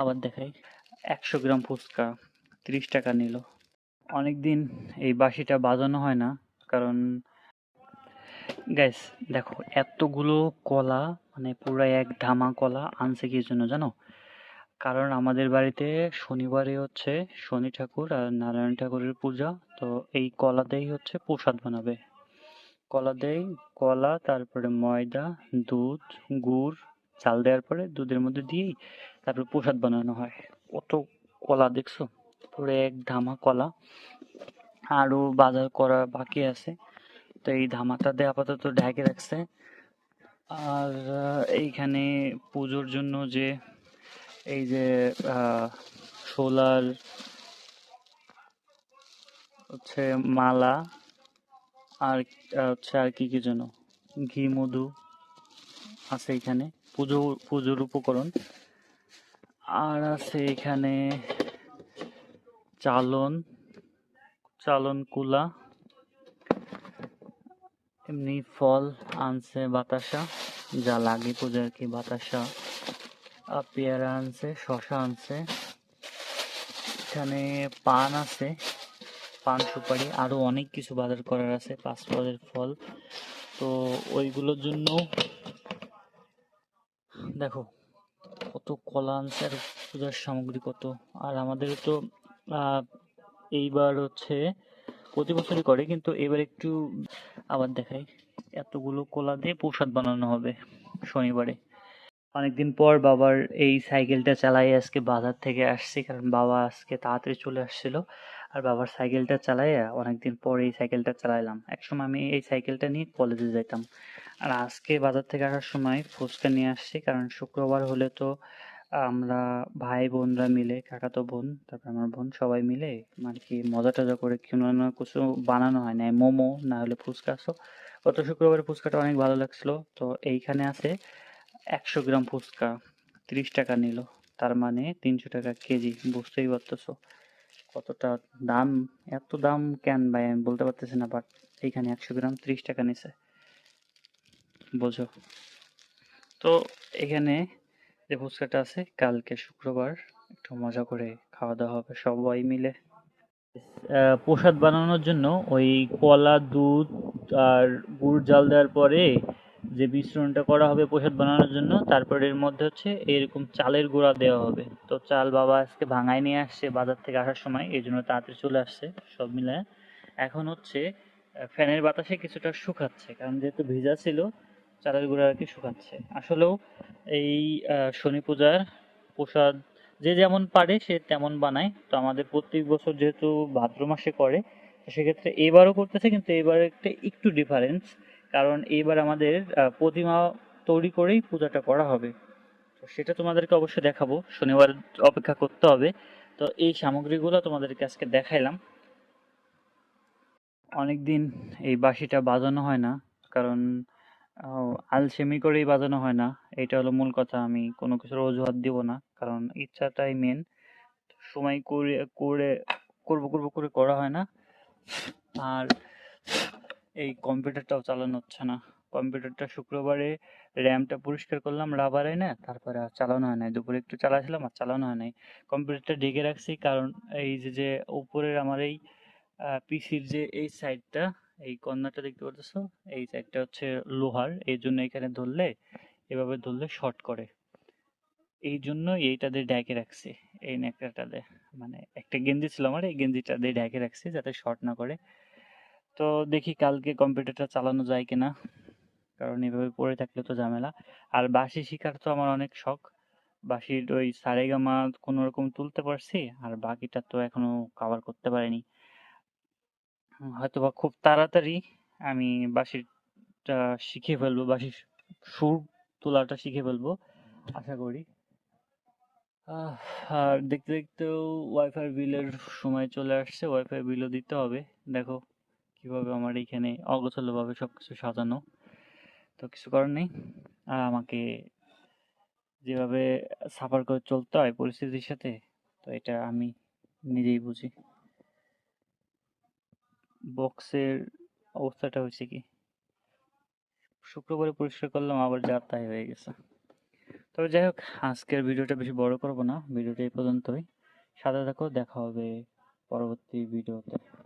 আবার দেখাই। একশো গ্রাম ফুচকা, তিরিশ টাকা নিল। অনেকদিন এই বাঁশিটা বাজানো হয় না, কারণ গ্যাস দেখো, এতগুলো কলা মানে পুরো এক ধামা কলা আনছে কি জন্য জানো? কারণ আমাদের বাড়িতে শনিবারে হচ্ছে শনি ঠাকুর আর নারায়ণ ঠাকুরের পূজা, তো এই কলা দিয়েই হচ্ছে প্রসাদ বানাবে। কলা দেই কলা, তারপরে ময়দা, দুধ, গুড়, চাল দেওয়ার পরে দুধের মধ্যে দিয়েই তারপরে প্রসাদ বানানো হয়। কত কলা দেখছ? পুরো এক ধামা কলা। আরও বাজার করা বাকি আছে। তো এই ধামাটা দিয়ে আপাতত ঢেকে রাখছে। আর এইখানে পুজোর জন্য যে, এই যে সোলার হচ্ছে মালা আর হচ্ছে আর কি কি যেন, ঘি মধু আছে এখানে পুজো, পুজোর উপকরণ। আর আছে এখানে চালন চালন কুলা, এমনি ফল আনছে বাতাসা, যা লাগে পূজা আর কি বাতাসা। আর পেয়ারা আনছে, শশা আনছে। এখানে পান আছে, পান সুপারি আরও অনেক কিছু বাজার করার আছে ফলের ফল। তো ওইগুলোর জন্য দেখো কত কলা আনছে আর পূজার সামগ্রী কত? আর আমাদের তো এইবার হচ্ছে প্রতি বছরই করে, কিন্তু এবার একটু আবার দেখাই। এতগুলো কলা দিয়ে প্রসাদ বানানো হবে শনিবারে। অনেকদিন পর বাবার এই সাইকেলটা চালাই, আজকে বাজার থেকে আসছি, কারণ বাবা আজকে তাড়াতাড়ি চলে আসছিল। আর বাবার সাইকেলটা চালাইয়া অনেকদিন পর এই সাইকেলটা চালাইলাম। একসময় আমি এই সাইকেলটা নিয়ে কলেজে যেতাম আর আজকে বাজার থেকে আসার সময় ফুচকা নিয়ে আসছি। কারণ শুক্রবার হলে তো আমরা ভাই বোনরা মিলে, কাকাতো বোন, তারপর আমার বোন, সবাই মিলে মানে কি মজা টজা করে কোনো না কিছু বানানো হয় না। মোমো না হলে ফুচকা। সো, গত শুক্রবারে ফুচকাটা অনেক ভালো লাগছিল। তো এইখানে আছে একশো গ্রাম ফুচকা, তিরিশ টাকা নিল। তার মানে তিনশো টাকা কেজি, বুঝতেই পারতেছো কতটা দাম, এত দাম কেন ভাই? আমি বলতে পারতেছি না বাট এইখানে একশো গ্রাম তিরিশ টাকা নিছে। বোঝো। তো এখানে যে ফুচকাটা আছে, কালকে শুক্রবার একটু মজা করে খাওয়া দাওয়া হবে সবাই মিলে। প্রসাদ বানানোর জন্য ওই কলা, দুধ আর গুড় জাল দেওয়ার পরে যে মিশ্রণটা করা হবে প্রসাদ বানানোর জন্য, তারপরে এর মধ্যে হচ্ছে এরকম চালের গুঁড়া দেওয়া হবে। তো চাল বাবা আজকে ভাঙায় নিয়ে আসছে বাজার থেকে আসার সময়, এই জন্য তাড়াতাড়ি চলে আসছে সব মিলে। এখন হচ্ছে ফ্যানের বাতাসে কিছুটা শুকাচ্ছে, কারণ যেহেতু ভিজা ছিল চালের গুঁড়া আর কি শুকাচ্ছে। আসলেও এই শনি পূজার প্রসাদ যে যেমন পারে সে তেমন বানায়। তো আমাদের প্রত্যেক বছর যেহেতু ভাদ্র মাসে করে সেক্ষেত্রে এবারও করতেছে, কিন্তু এবার একটা একটু ডিফারেন্স কারণ এইবার আমাদের প্রতিমা তৈরি করেই পূজাটা করা হবে। তো সেটা তোমাদেরকে অবশ্যই দেখাবো, শনিবার অপেক্ষা করতে হবে। তো এই সামগ্রীগুলো তোমাদেরকে আজকে দেখাইলাম। অনেকদিন এই বাঁশিটা বাজানো হয় না, কারণ আহ, আলসেমি করেই বাজানো হয় না। এটা হলো মূল কথা। আমি কোনো কিছুর অজুহাত দিব না কারণ ইচ্ছাটাই মেন সময় করে করে করব করব করে করা হয় না। আর এই কম্পিউটারটাও চালানো হচ্ছে না। কম্পিউটারটা শুক্রবারে র্যামটা পরিষ্কার করলাম রাবারে না তারপরে আর চালানো হয় নাই। দুপুরে একটু চালাছিলাম আর চালানো হয় নাই। কম্পিউটারটা ঢেকে রাখছি কারণ এই যে যে উপরের আমার এই পিসির যে এই সাইডটা এই কর্নারটা দেখতে পাচ্ছো এই সাইডটা হচ্ছে লোহার এই জন্য এখানে ধরলে, এভাবে ধরলে শর্ট করে। এই জন্য এইটা দিয়ে ডেকে রাখছি, এই নেকড়াটা দিয়ে। মানে একটা গেঞ্জি ছিল আমার, এই গেঞ্জিটা দিয়ে ডেকে রাখছি যাতে শর্ট না করে। তো দেখি কালকে কম্পিউটারটা চালানো যায় কিনা, কারণ এভাবে পড়ে থাকলে তো ঝামেলা। আর বাঁশি শিখার তো আমার অনেক শখ। বাঁশির ওই সারেগামা কোনো রকম তুলতে পারছি, আর বাকিটা তো এখনও কভার করতে পারিনি। হয়তোবা খুব তাড়াতাড়ি আমি বাঁশিটা শিখে ফেলব, বাঁশির সুর তোলাটা শিখে ফেলব, আশা করি। আর দেখতে দেখতেও ওয়াইফাই বিলের সময় চলে আসছে ওয়াইফাই বিলও দিতে হবে। দেখো কীভাবে আমার এইখানে অগোছালো ভাবে সবকিছু সাজানো। তো কিছু করার নেই। আর আমাকে যেভাবে সাফার করে চলতে হয় পরিস্থিতির সাথে, তো এটা আমি নিজেই বুঝি। বক্সের অবস্থাটা হয়েছে কি? শুক্রবারে পরিষ্কার করলাম, আবার যা তাই হয়ে গেছে। তবে যাই হোক, আজকের ভিডিওটা বেশি বড় করব না, ভিডিওটা এই পর্যন্তই। সাথে থাকো, দেখা হবে পরবর্তী ভিডিওতে।